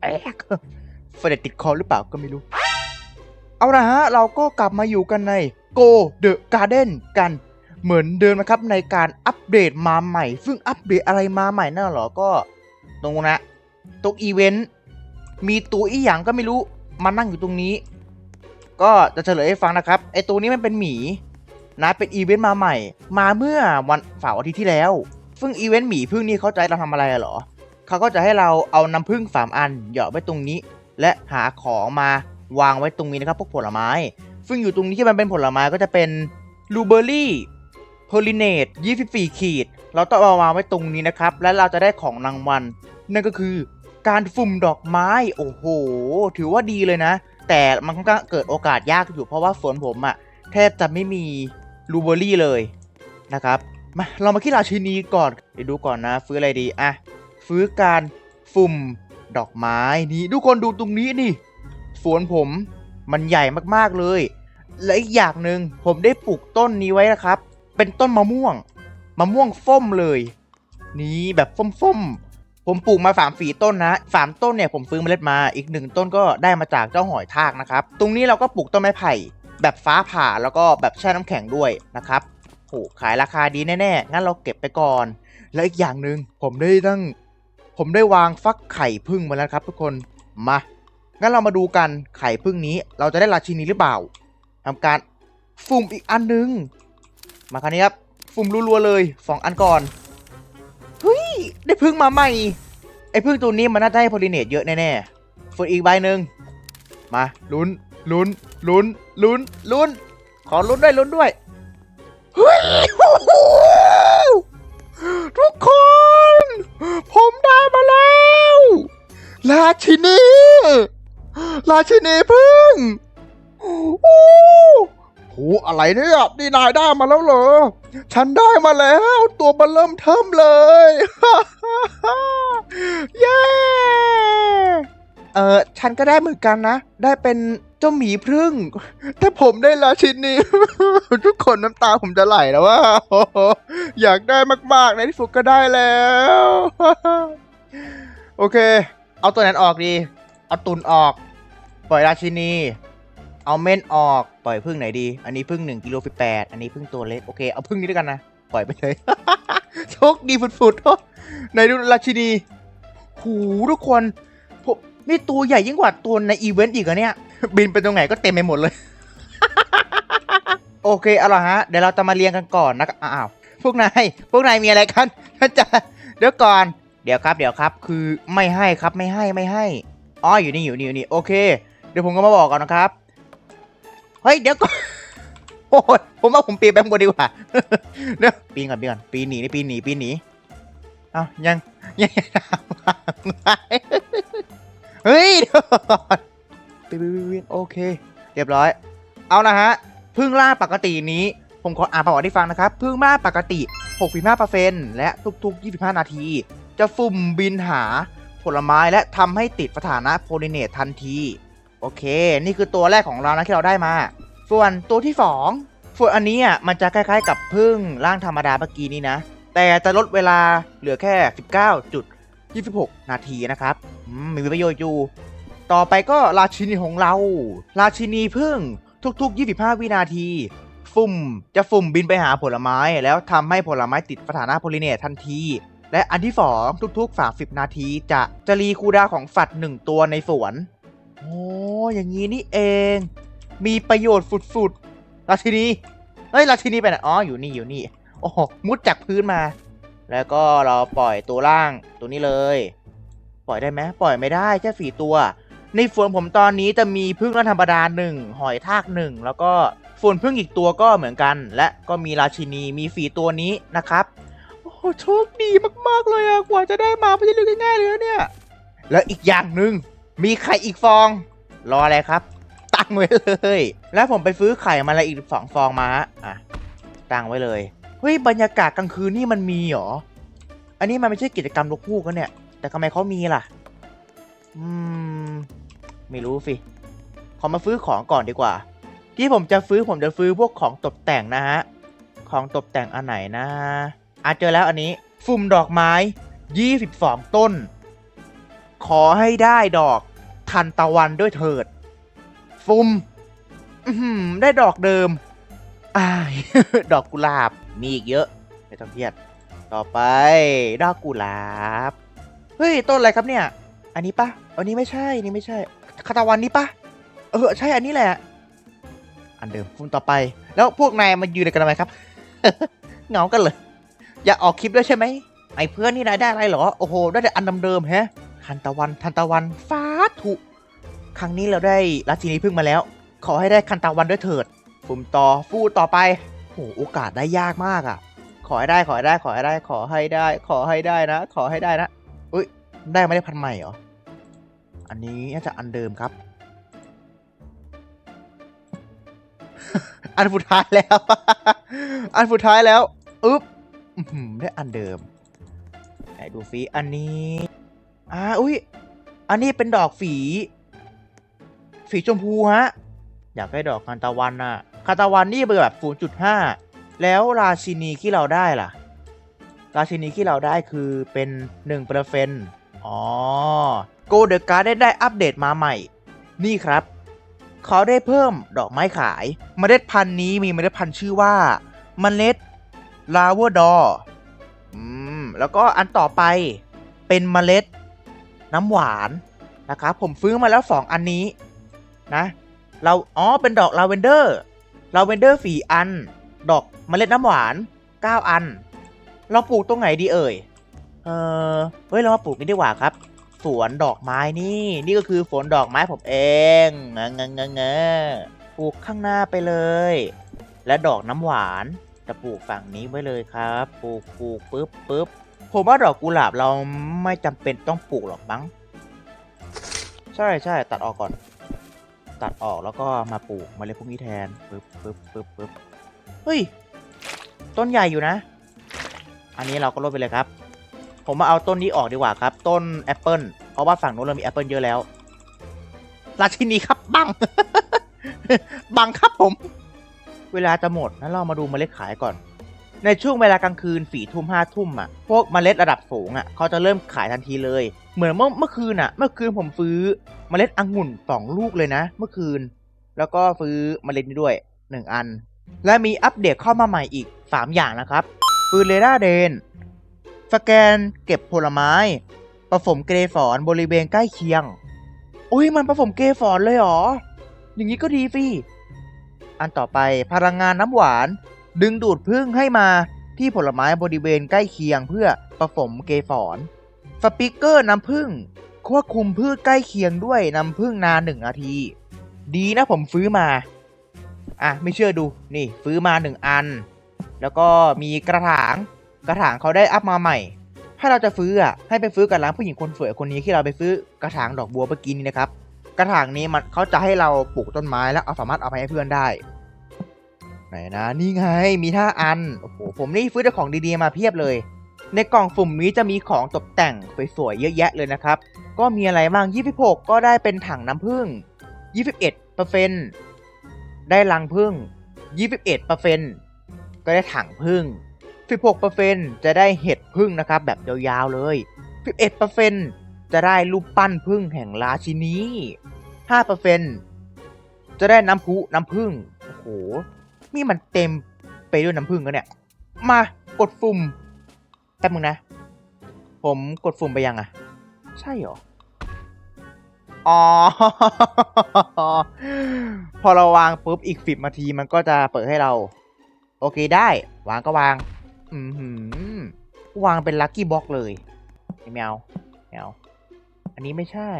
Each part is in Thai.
แอกเฟรดติดคอหรือเปล่าก็ไม่รู้ เอาละฮะ เราก็กลับมาอยู่กันใน Go the Garden กันเหมือนเดิมนะครับในการอัปเดตมาใหม่ ซึ่งอัปเดตอะไรมาใหม่นั่นเหรอก็ ตรงนะตรงอีเวนต์มีตัวอีหยังก็ไม่รู้มานั่งอยู่ตรงนี้ ก็จะเฉลยให้ฟังนะครับไอตัวนี้มันเป็นหมีนะเป็นอีเวนต์มาใหม่ มาเมื่อวันเสาร์อาทิตย์ที่แล้ว ซึ่งอีเวนต์หมีพึ่งนี่เขาใจะให้เราทำอะไรเหรอ เขาก็จะให้เราเอาน้ำพึ่งสามอันเหยาะไว้ตรงนี้ และหาของมาวางไว้ตรงนี้นะครับพวกผลไม้ ซึ่งอยู่ตรงนี้ที่มันเป็นผลไม้ก็จะเป็นลูเบอร์รี่โพลิเนต24 ขีด เราต้องเอามาวางไว้ตรงนี้นะครับ และเราจะได้ของรางวัล นั่นก็คือการฝุ่มดอกไม้ โอ้โห ถือว่าดีเลยนะ แต่มันก็เกิดโอกาสยากอยู่เพราะว่าสวนผมอะแทบจะไม่มีลูเบอร์รี่เลยนะครับ มาเรามาที่ราชินีก่อนเดี๋ยวดูก่อนนะ ฟื้นอะไรดีอะฟื้นการฝุ่มดอกไม้นี่ทุกคนดูตรงนี้นี่สวนผมมันใหญ่มากๆเลย และอีกอย่างหนึ่งผมได้ปลูกต้นนี้ไว้นะครับ เป็นต้นมะม่วงมะม่วงส้มเลย นี่แบบส้มๆผมปลูกมาสามฝีต้นนะสามต้นเนี่ยผมซื้อเมล็ดมาอีกหนึ่งต้นก็ได้มาจากเจ้าหอยทากนะครับ ตรงนี้เราก็ปลูกต้นไม้ไผ่ แบบฟ้าผ่าแล้วก็แบบแช่น้ำแข็งด้วยนะครับ หขายราคาดีแน่ๆ งั้นเราเก็บไปก่อน และอีกอย่างหนึ่งผมได้ตั้ง ผมได้วางฟักไข่พึ่งมาแล้วครับทุกคน มา งั้นเรามาดูกันไข่พึ่งนี้ เราจะได้ราชินีหรือเปล่าทำการฟุ่มอีกอันหนึง มาคราวนี้ครับ ฟุ่มรัวๆเลยสองอันก่อน เฮ้ย ได้พึ่งมาใหม่ ไอ้พึ่งตัวนี้มันน่าจะให้พลิเนตเยอะแน่ๆฝึกอีกใบหนึ่งมาลุ้นลุ้นลุ้นลุ้นลุ้นขอลุ้นด้วยลุ้นด้วย ทุกคน ผมได้มาแล้วราชินีราชินีพึ่งโอ้โหอะไรเนี่ยนี่นายได้มาแล้วเหรอ ฉันได้มาแล้ว ตัวมันเริ่มเทิมเลยเย้เออฉันก็ได้เหมือนกันนะ ได้เป็น จ้าหมีพึ่งแต่ผมได้ราชินีทุกคนน้ำตาผมจะไหลแล้วว่า อยากได้มากๆในที่สุดก็ได้แล้ว โอเค เอาตัวนั้นออกดี เอาตุนออก ปล่อยราชินี เอาเม่นออก ปล่อยพึ่งไหนดี อันนี้พึ่งหนึ่งกิโลสิบแปดอันนี้พึ่งตัวเล็ก โอเค เอาพึ่งนี้ด้วยกันนะ ปล่อยไปเลย โชคดีฝุดๆในดูราชินี หูทุกคน ผมนี่ตัวใหญ่ยิ่งกว่าตัวในอีเวนต์อีกอะเนี่ย บินไปตรงไหนก็เต็มไปหมดเลย โอเคเอาละฮะ เดี๋ยวเราจะมาเรียงกันก่อนนะอ้าวพวกนายพวกนายมีอะไรกันจะเดี๋ยวก่อน เดี๋ยวครับเดี๋ยวครับ คือไม่ให้ครับไม่ให้ไม่ให้อ๋ออยู่นี่อยู่นี่อยู่นี่โอเค เดี๋ยวผมก็มาบอกก่อนนะครับเฮ้ยเดี๋ยวก่อนโอ้ยผมว่าผมปีนไปข้างบนดีกว่าเดี๋ยวปีนก่อนปีนก่อนปีนหนีนี่ปีนหนีปีนหนีเอ้ายังยังยังเฮ้ยเดี๋ยวก่อน ปีนปีนปีนปีนโอเค เรียบร้อย เอานะฮะพึ่งล่าปกตินี้ ผมขออ่านประวัติให้ฟังนะครับพึ่งล่าปกติ 65%และทุกๆ 25 นาที จะฟุ่มบินหาผลไม้และทำให้ติดสถานะโพลิเนตทันที โอเค นี่คือตัวแรกของเรานะที่เราได้มา ส่วนตัวที่สองส่วนอันนี้อะมันจะคล้ายๆ กับพึ่งร่างธรรมดาเมื่อกี้นี้นะ แต่จะลดเวลาเหลือแค่ 19.26 นาทีนะครับ มีประโยชน์อยู่ ต่อไปก็ราชินีของเรา ราชินีพึ่งทุกๆ 25 วินาที ฟุ่มจะฟุ่มบินไปหาผลไม้ แล้วทำให้ผลไม้ติดสถานะโพลิเนตทันที และอันที่สองทุกๆ 30 นาทีจะจะรีคูดาวของฝัดหนึ่งตัวในสวน โอ้อย่างนี้นี่เอง มีประโยชน์ฝุดๆ ราชินี เฮ้ย ราชินีไปไหนอ๋อ อยู่นี่อยู่นี่ โอ้มุดจากพื้นมา แล้วก็เราปล่อยตัวล่างตัวนี้เลย ปล่อยได้ไหมปล่อยไม่ได้แค่สี่ตัว ในฝวนผมตอนนี้จะมีพึ่งธรรมดาหนึ่งหอยทากหนึ่งแล้วก็ฝวนพึ่งอีกตัวก็เหมือนกัน และก็มีราชินีมีฝีตัวนี้นะครับโอ้โหโชคดีมากๆเลยอะกว่าจะได้มาไม่ใช่เรื่องง่ายๆเลยนะเนี่ย แล้วอีกอย่างหนึ่งมีไข่อีกฟอง รออะไรครับ ตั้งไว้เลย แล้วผมไปซื้อไข่มาละอีกสองฟองมาอะตั้งไว้เลยเฮ้ยบรรยากาศกลางคืนนี่มันมีเหรออันนี้มันไม่ใช่กิจกรรมลูกคู่กันเนี่ย แต่ทำไมเขามีล่ะ อืม ไม่รู้สิขอมาซื้อของก่อนดีกว่า ที่ผมจะซื้อผมจะซื้อพวกของตกแต่งนะฮะ ของตกแต่งอันไหนนะอะเจอแล้วอันนี้ฟุ่มดอกไม้ 22 ต้น ขอให้ได้ดอกทันตะวันด้วยเถิด ฟุ่มได้ดอกเดิมอายดอกกุหลาบ มีอีกเยอะ ไม่ต้องเครียด ต่อไป ดอกกุหลาบ เฮ้ย ต้นอะไรครับเนี่ย อันนี้ปะอันนี้ไม่ใช่ นี่ไม่ใช่ คาตาวันนี้ปะเออใช่อันนี้แหละ อันเดิมฟุ่มต่อไป แล้วพวกนายมายืนกันทำไมครับเหงากันเลยอยากออกคลิปด้วยใช่ไหมไอ้เพื่อนนี่นายได้อะไรเหรอโอ้โหได้แต่อันเดิมๆแฮะทันตะวันทันตะวันฟ้าถุครั้งนี้เราได้ราชินีพึ่งมาแล้ว ขอให้ได้คันตะวันด้วยเถิดฟุ่มต่อฟูต่อไปโหโอกาสได้ยากมากอะ ขอให้ได้ขอให้ได้ขอให้ได้ ขอให้ได้ ขอให้ได้นะ ขอให้ได้นะอุ้ยได้ไม่ได้พันใหม่เหรอ อันนี้น่าจะอันเดิมครับ อันสุดท้ายแล้ว อันสุดท้ายแล้วอึ๊บอื้อหือได้อันเดิมไหนดูฟีอันนี้ อ่าอุ้ย อันนี้เป็นดอกฝีฝีชมพูฮะ อยากได้ดอกคานตะวันนะคานตะวันนี่เป็นแบบ 0.5 แล้วราชินีที่เราได้ล่ะ ราชินีที่เราได้คือเป็น1เปอร์เฟนอ๋ โกเดอการ์ได้ได้อัปเดตมาใหม่ นี่ครับ เขาได้เพิ่มดอกไม้ขายเมล็ดพันธุ์นี้มีเมล็ดพันธุ์ชื่อว่า เมล็ดลาวดออืมแล้วก็อันต่อไปเป็นเมล็ดน้ำหวานนะครับผมซื้อมาแล้ว 2 อันนี้นะเราอ๋อเป็นดอกลาเวนเดอร์ลาเวนเดอร์สี่อัน ดอกเมล็ดน้ำหวาน 9 อัน เราปลูกตรงไหนดีเอ่ยเออเฮ้ยเรามาปลูกนี่ดีกว่าครับ สวนดอกไม้นี่ นี่ก็คือสวนดอกไม้ผมเองเงงเงงเงงปลูกข้างหน้าไปเลย และดอกน้ำหวานจะปลูกฝั่งนี้ไว้เลยครับ ปลูกปลูกปึ๊บปึ๊บผมว่าดอกกุหลาบเราไม่จำเป็นต้องปลูกหรอกมั้งใช่ใช่ตัดออกก่อน ตัดออกแล้วก็มาปลูกมาเลยพวกนี้แทนปึ๊บปึ๊บปึ๊บปึ๊บเฮ้ย ต้นใหญ่อยู่นะ อันนี้เราก็ลดไปเลยครับ ผมมาเอาต้นนี้ออกดีกว่าครับ ต้นแอปเปิลเพราะว่าฝั่งโน้นเรามีแอปเปิลเยอะแล้ว ราชินีครับบัง บังครับผม เวลาจะหมดนั้นเรามาดูเมล็ดขายก่อน ในช่วงเวลากลางคืนสี่ทุ่มห้าทุ่มอะ พวกเมล็ดระดับสูงอะเขาจะเริ่มขายทันทีเลย เหมือนเมื่อเมื่อคืนอะ เมื่อคืนผมซื้อเมล็ดองุ่นสองลูกเลยนะ เมื่อคืน แล้วก็ซื้อเมล็ดนี้ด้วยหนึ่งอัน และมีอัปเดตเข้ามาใหม่อีก3อย่างนะครับปืนเรดาร์เดน สแกนเก็บผลไม้ผสมเกสรบริเวณใกล้เคียงอุ้ยมันผสมเกสรเลยเหรอ อย่างนี้ก็ดีฟรีอันต่อไปพลังงานน้ำหวาน ดึงดูดพึ่งให้มาที่ผลไม้บริเวณใกล้เคียงเพื่อผสมเกสรสปิเกอร์น้ำพึ่งควบคุมพืชใกล้เคียงด้วยน้ำพึ่งนานหนึ่งนาที ดีนะผมซื้อมา อะไม่เชื่อดูนี่ซื้อมาหนึ่งอัน แล้วก็มีกระถาง กระถางเขาได้อัพมาใหม่ ถ้าเราจะซื้ออะให้ไปซื้อกับร้านผู้หญิงคนสวยคนนี้ที่เราไปซื้อกระถางดอกบัวเมื่อกี้นี้นะครับ กระถางนี้มันเขาจะให้เราปลูกต้นไม้แล้วเอาสามารถเอาไปให้เพื่อนได้ ไหนนะนี่ไงมีท่าอันโอ้โหผมนี่ซื้อแต่ของดีๆมาเพียบเลย ในกล่องสุ่มนี้จะมีของตกแต่งสวยๆเยอะแยะเลยนะครับ ก็มีอะไรบ้าง 26 ก็ได้เป็นถังน้ำผึ้ง21เปอร์เซ็นได้รังผึ้ง21เปอร์เซ็นก็ได้ถังผึ้ง 16เปอร์เซ็นจะได้เห็ดผึ้งนะครับแบบยาวๆเลย 11เปอร์เซ็นจะได้รูปปั้นผึ้งแห่งราชินี5เปอร์เซ็นจะได้น้ำพุน้ำผึ้งโอ้โหนี่มันเต็มไปด้วยน้ำผึ้งแล้วเนี่ย มากดปุ่มแป๊บมึงนะ ผมกดปุ่มไปยังอะใช่หรออ๋อ พอเราวางปุ๊บอีกสิบนาทีมันก็จะเปิดให้เรา โอเคได้ วางก็วาง อืมวางเป็นลัคกี้บ็อกเลยไม่เอาไม่เอาอันนี้ไม่ใช่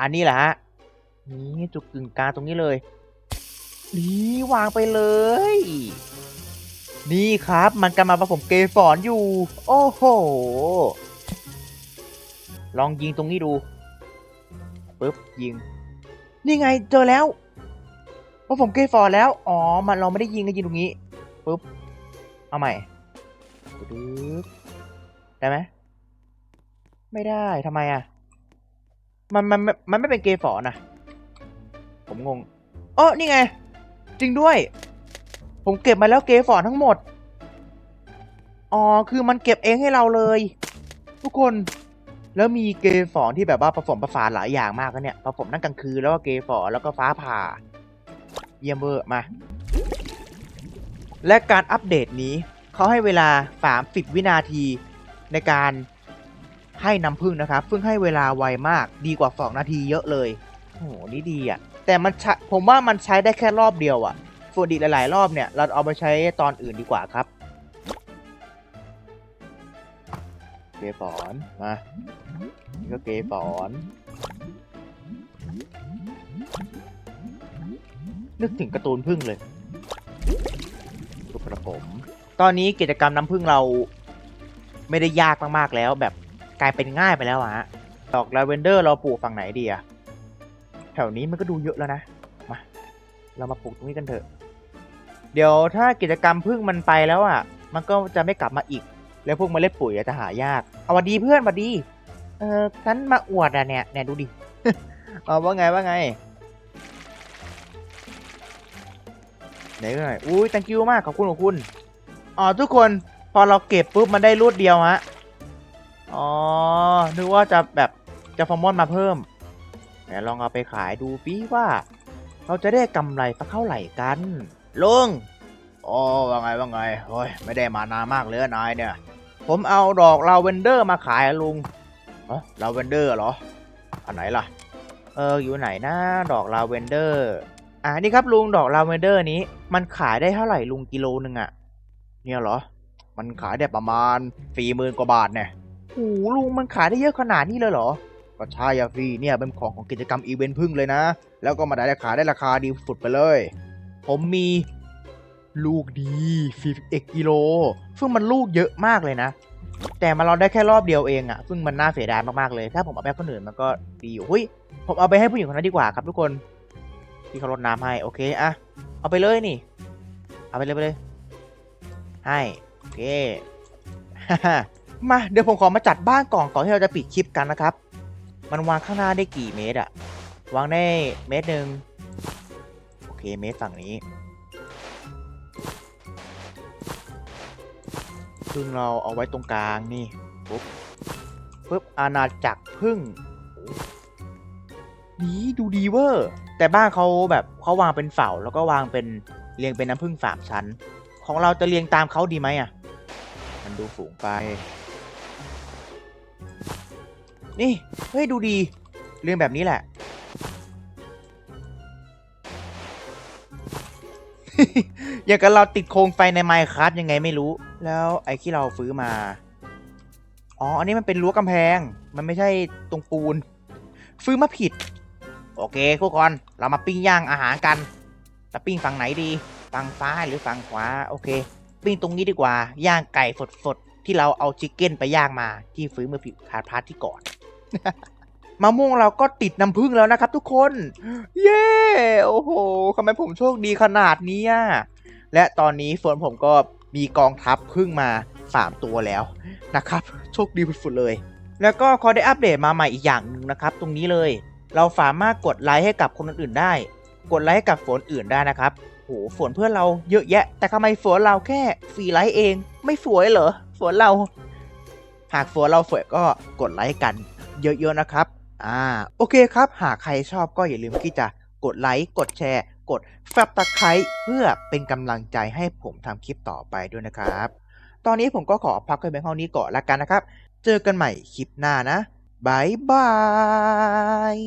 อันนี้แหละฮะ นี่จุกกึ่งกลางตรงนี้เลย นี่วางไปเลย นี่ครับมันกำลังผสมเกสรอยู่ โอ้โห ลองยิงตรงนี้ดูปึ๊บยิง นี่ไงเจอแล้วผสมเกสรแล้ว อ๋อ มันเราไม่ได้ยิงก็ยิงตรงนี้ปึ๊บ เอาใหม่ ปึ๊บได้ไหมไม่ได้ทำไมอะ มันมันมันไม่เป็นเกสรนะผมงงเออนี่ไง จริงด้วย ผมเก็บมาแล้วเกสรทั้งหมด อ๋อ คือมันเก็บเองให้เราเลย ทุกคนแล้วมีเกสรที่แบบว่าผสมผสานหลายอย่างมากนะเนี่ยผสมนั่งกลางคืนแล้วก็เกสรแล้วก็ฟ้าผ่า เยี่ยมเวอร์มา และการอัปเดตนี้ เขาให้เวลา 30 วินาทีในการให้น้ำผึ้งนะครับ ซึ่งให้เวลาไวมากดีกว่า 2 นาทีเยอะเลย โอ้โห นี่ดีอะ แต่มันผมว่ามันใช้ได้แค่รอบเดียวอะ ส่วนอีกหลาย ๆ รอบเนี่ย เราเอาไปใช้ตอนอื่นดีกว่าครับเกสรมานี่ก็เกสรนึกถึงการ์ตูนพึ่งเลยลูกกระผม ตอนนี้กิจกรรมน้ำพึ่งเราไม่ได้ยากมากๆแล้ว แบบกลายเป็นง่ายไปแล้วอะฮะดอกลาเวนเดอร์เราปลูกฝั่งไหนดีอะแถวนี้มันก็ดูเยอะแล้วนะมาเรามาปลูกตรงนี้กันเถอะ เดี๋ยวถ้ากิจกรรมพึ่งมันไปแล้วอะมันก็จะไม่กลับมาอีก แล้วพวกเมล็ดปุ๋ยจะหายากเอาวัดีเพื่อนวัดีเออฉันมาอวดอะเนี่ยเนี่ยดูดิเอาว่าไงว่าไงไหนหน่อยอุ้ย thank you มากขอบคุณขอบคุณ อ๋อทุกคนพอเราเก็บปุ๊บมันได้รูดเดียวฮะอ๋อนึกว่าจะแบบจะฟอร์มอนมาเพิ่มไหนลองเอาไปขายดูปีว่า เราจะได้กำไรสักเท่าไหร่กันลุงอ๋อว่าไงว่าไงเฮ้ยไม่ได้มานานมากเลยนายเนี่ย ผมเอาดอกลาเวนเดอร์มาขายลุงเออลาเวนเดอร์เหรออันไหนล่ะ เอออยู่ไหนนะดอกลาเวนเดอร์อ่านี่ครับลุงดอกลาเวนเดอร์นี้ มันขายได้เท่าไหร่ลุงกิโลหนึ่งอะ เนี่ยเหรอ มันขายได้ประมาณสี่หมื่นกว่าบาทเนี่ยโอ้โหลุงมันขายได้เยอะขนาดนี้เลยเหรอก็ใช่อะพี่เนี่ยเป็นของของกิจกรรมอีเวนต์พึ่งเลยนะ แล้วก็มาได้ขายได้ราคาดีสุดไปเลย ผมมีลูกดี41กิโล ซึ่งมันลูกเยอะมากเลยนะ แต่มาเราได้แค่รอบเดียวเองอะซึ่งมันน่าเสียดายมากๆเลย ถ้าผมเอาไปให้คนอื่นมันก็ดีอยู่เฮ้ย ผมเอาไปให้ผู้หญิงคนนั้นดีกว่าครับทุกคน ที่เขารดน้ำให้ โอเคอะเอาไปเลยนี่ เอาไปเลยไปเลย ให้โอเคมาเดี๋ยวผมขอมาจัดบ้านก่อนก่อนที่เราจะปิดคลิปกันนะครับ มันวางข้างหน้าได้กี่เมตรอะวางได้เมตรหนึ่งโอเคเมตรฝั่งนี้ซึ่งเราเอาไว้ตรงกลางนี่ปุ๊บปุ๊บอาณาจักรพึ่งโอ้ดีดูดีเวอร์ แต่บ้านเขาแบบเขาวางเป็นเสาแล้วก็วางเป็นเรียงเป็นน้ำพึ่งสามชั้น ของเราจะเรียงตามเขาดีไหมอะ มันดูสูงไป นี่ เฮ้ย ดูดี เรียงแบบนี้แหละ อย่างกับเราติดโคมไฟในไมค์ครับยังไงไม่รู้ แล้วไอ้ที่เราซื้อมา อ๋อ อันนี้มันเป็นรั้วกำแพง มันไม่ใช่ตรงปูนซื้อมาผิด โอเคทุกคน เรามาปิ้งย่างอาหารกัน จะปิ้งฝั่งไหนดี ฝั่งซ้ายหรือฝั่งขวาโอเคปิ้งตรงนี้ดีกว่าย่างไก่สดๆที่เราเอาชิคเก้นไปย่างมาที่ฟื้นเมื่อผิดพาร์ทพาร์ทที่ก่อนมะม่วงเราก็ติดน้ำผึ้งแล้วนะครับทุกคน เย้โอ้โหทำไมผมโชคดีขนาดนี้และตอนนี้ฝนผมก็มีกองทัพพึ่งมาสามตัวแล้วนะครับ โชคดีสุดๆเลย แล้วก็ขาได้อัปเดตมาใหม่อีกอย่างหนึ่งนะครับ ตรงนี้เลย เราสามารถกดไลค์ให้กับคนอื่นได้ กดไลค์ให้กับฝนอื่นได้นะครับ โหฝนเพื่อนเราเยอะแยะ แต่ทำไมฝนเราแค่ฟรีไลค์เอง ไม่สวยเหรอฝนเรา หากฝนเราสวยก็กดไลค์กัน เยอะๆนะครับ อ่า โอเคครับ หากใครชอบก็อย่าลืมที่จะกดไลค์กดแชร์ กดซับตะไคร้เพื่อเป็นกำลังใจให้ผมทำคลิปต่อไปด้วยนะครับ ตอนนี้ผมก็ขอพักไว้เพียงเท่านี้ก่อนละกันนะครับ เจอกันใหม่คลิปหน้านะบายบาย